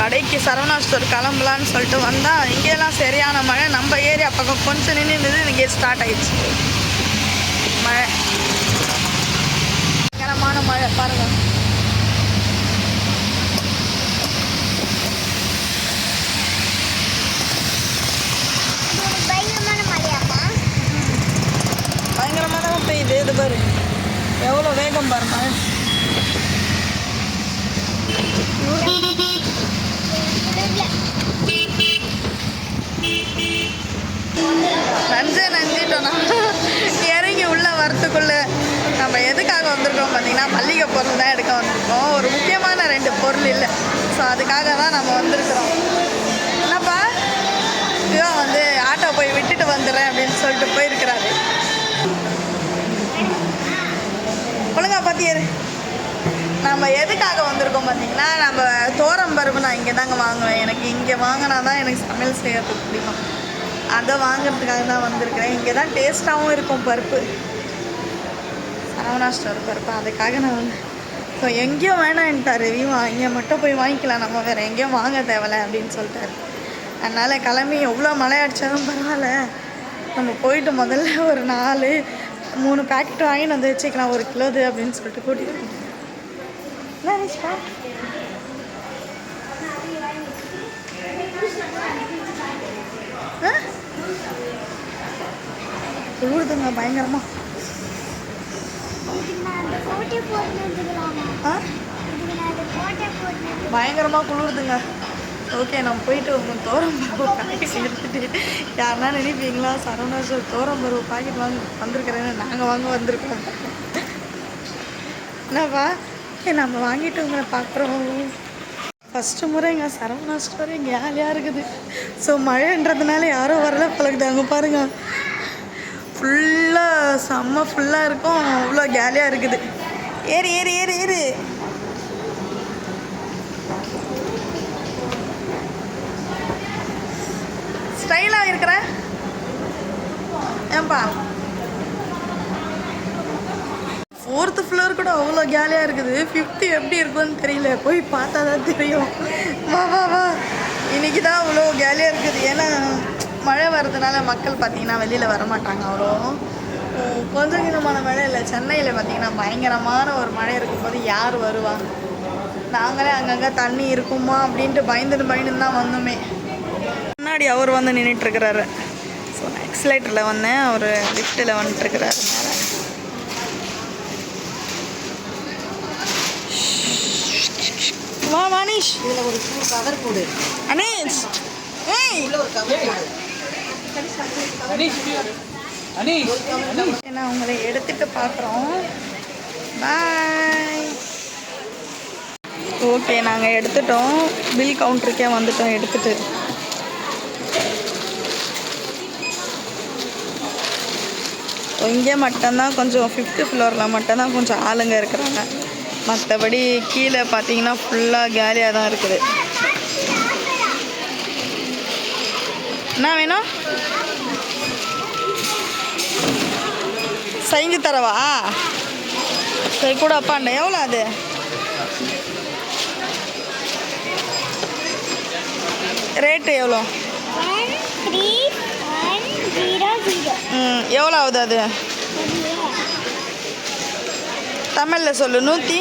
கடைக்கு சரவணா ஸ்டோர் கிளம்பலான்னு சொல்லிட்டு வந்தால் இங்கெல்லாம் சரியான மழை. நம்ம ஏரியா பக்கம் கொஞ்சம் நின்று இருந்தது இங்கே ஸ்டார்ட் ஆயிடுச்சு. மழை. பயங்கரமான மழை பாருங்க. மழையாப்பா பயங்கரமாக தான் பெய்யுது. இது பாரு. எவ்வளோ வேகம் பாரு மழை நஞ்சு நஞ்சிட்டோம் இறங்கி உள்ளே வரத்துக்குள்ள நம்ம எதுக்காக வந்திருக்கோம் பார்த்தீங்கன்னா மல்லிகை பொருள் தான் எடுக்க வந்திருக்கோம். ஒரு முக்கியமான ரெண்டு பொருள் இல்லை. ஸோ அதுக்காக தான் நம்ம வந்திருக்கிறோம். என்னப்பா? இவன் வந்து ஆட்டோ போய் விட்டுட்டு வந்துடுறேன் அப்படின்னு சொல்லிட்டு போயிருக்கிறாரு. ஒழுங்கா பார்த்தியாரு நம்ம எதுக்காக வந்திருக்கோம் பார்த்தீங்கன்னா நம்ம தோரம் பருப்பு நான் இங்கே தாங்க வாங்குவேன். எனக்கு இங்கே வாங்கினா தான் எனக்கு சமையல் செய்யறதுக்கு பிடிக்கும். அதை வாங்குறதுக்காக தான் வந்திருக்கிறேன். இங்கே தான் டேஸ்ட்டாகவும் இருக்கும் பருப்பு. சரவணா ஸ்டோர் பருப்பு. அதுக்காக நான் வந்து ஸோ எங்கேயும் வேணான்ட்டார். ரிவ்யூ இங்கே மட்டும் போய் வாங்கிக்கலாம். நம்ம வேறு எங்கேயும் வாங்க தேவையில்ல அப்படின்னு சொல்லிட்டாரு. அதனால் கிளம்பி எவ்வளோ மழை அடித்தாலும் பரவாயில்ல. நம்ம போயிட்டு முதல்ல ஒரு நாலு மூணு பேக்கெட் வாங்கிட்டு வந்து வச்சுக்கலாம். ஒரு கிலோது அப்படின்னு சொல்லிட்டு கூட்டிகிட்டு வந்தேன். என்ன நிஷா ஆ குளிருதுங்க பயங்கரமா. ஆ? பயங்கரமாக குளிருதுங்க. ஓகே நம்ம போயிட்டு உங்கள் தோரம் பருவு பாக்கெட் எடுத்துட்டு யாருன்னா நினைப்பீங்களா? சரவணா சார் தோரம் பருவ பாக்கெட் வாங்க வந்திருக்கிறேன்னு நாங்கள் வாங்க வந்திருக்கோம். என்னப்பா? ஓகே நம்ம வாங்கிட்டு உங்களை பார்க்குறோம். ஃபஸ்ட்டு முறை இங்கே சரவணா ஸ்டோர் இங்கே ஜாலியாக இருக்குது. ஸோ மழைன்றதுனால யாரும் வரல பழகுது அங்கே பாருங்கள் ஃபுல்லாக செம்ம ஃபுல்லாக இருக்கும். அவ்வளோ ஜாலியாக இருக்குது. ஏறு ஏறு ஏறு ஏறு. ஸ்டைலாக இருக்கிற? ஏன்பா? ஃபோர்த்து ஃப்ளோர் கூட அவ்வளோ ஜாலியாக இருக்குது. ஃபிஃப்த்து எப்படி இருக்கும்னு தெரியல. போய் பார்த்தா தான் தெரியும். வா வா வா. இன்றைக்கி தான் அவ்வளோ ஜாலியாக இருக்குது. ஏன்னா மழை வர்றதுனால மக்கள் பார்த்தீங்கன்னா வெளியில் வர மாட்டாங்க அவ்வளோ கொஞ்சம் கிணமான மழை இல்லை. சென்னையில் பார்த்தீங்கன்னா பயங்கரமான ஒரு மழை இருக்கும்போது யார் வருவாங்க நாங்களே அங்கங்கே தண்ணி இருக்குமா அப்படின்ட்டு பயந்துட்டு பயந்துட்டு தான் வந்தோமே. முன்னாடி அவர் வந்து நின்றுட்டுருக்கிறாரு ஸோ நான் எக்ஸலேட்டரில் வந்தேன் அவர் லிஃப்ட்டில் வந்துட்டுருக்கிறாரு வானிஷ் இதில் ஒரு பூ கவர் கொடு அனீஷ்! ஏய்! ஒரு கவர் கொடு ஏன்னா உங்களை எடுத்துட்டு பார்க்குறோம். பாய் ஓகே நாங்கள் எடுத்துட்டோம். பில் கவுண்டருக்கே வந்துட்டோம் எடுத்துட்டு. இங்கே மட்டும்தான் கொஞ்சம் ஃபிஃப்த்து ஃப்ளோரில் மட்டும்தான் கொஞ்சம் ஆளுங்க இருக்கிறாங்க. மற்றபடி கீழே பார்த்தீங்கன்னா ஃபுல்லாக கேலியாக தான் இருக்குது. என்ன வேணும்? செஞ்சு தரவா? சரி கூட அப்பாண்ட எவ்வளோ அது? ரேட்டு எவ்வளோ? ம் எவ்வளோ ஆகுது அது? தமிழில் சொல்லு நூற்றி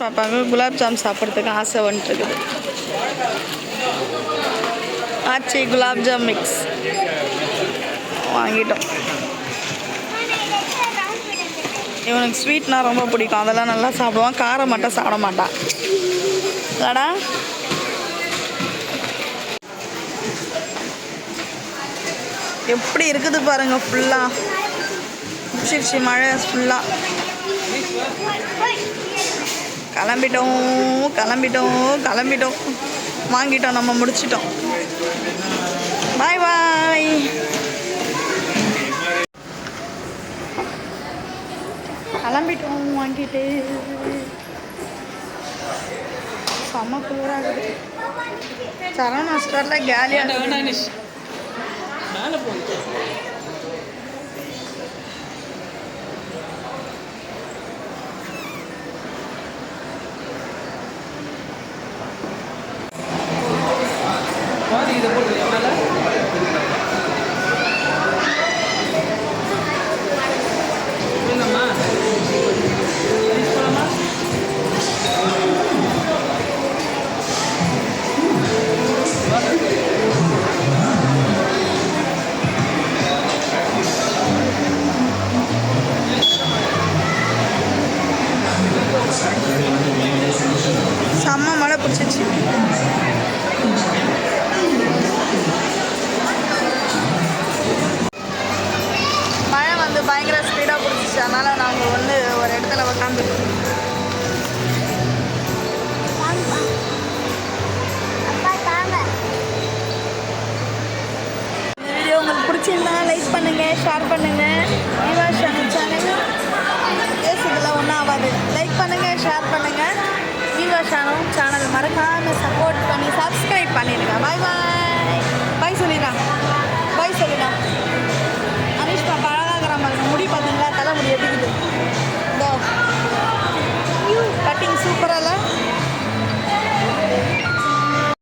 பாப்பாங்க குலாப் ஜாம் சாப்பிட்றதுக்கு ஆசை வந்துட்டுருக்குது. ஆச்சி குலாப் ஜாம் மிக்ஸ் வாங்கிட்டோம். இவனுக்கு ஸ்வீட்னா ரொம்ப பிடிக்கும். அதெல்லாம் நல்லா சாப்பிடுவான். காரம் மட்டும் சாப்பிட மாட்டான் இல்லடா எப்படி இருக்குது பாருங்க ஃபுல்லாக முடிச்சிருச்சு மழை ஃபுல்லாக கிளம்பிட்டோம் கிளம்பிட்டோம் கிளம்பிட்டோம். வாங்கிட்டோம் நம்ம முடிச்சிட்டோம். பாய் பாய் கிளம்பிட்டோம் வாங்கிட்டு. செம்ம குளிராகுது சரவணா ஸ்டோரில் கேலியாக மேலே போய் நல்லா பிடிச்சிச்சு மழை வந்து பயங்கர ஸ்பீடாக பிடிச்சிச்சு அதனால் நாங்கள் வந்து ஒரு இடத்துல உட்காந்து வீடியோ உங்களுக்கு பிடிச்சிருந்தா லைக் பண்ணுங்கள் ஷேர் பண்ணுங்கள்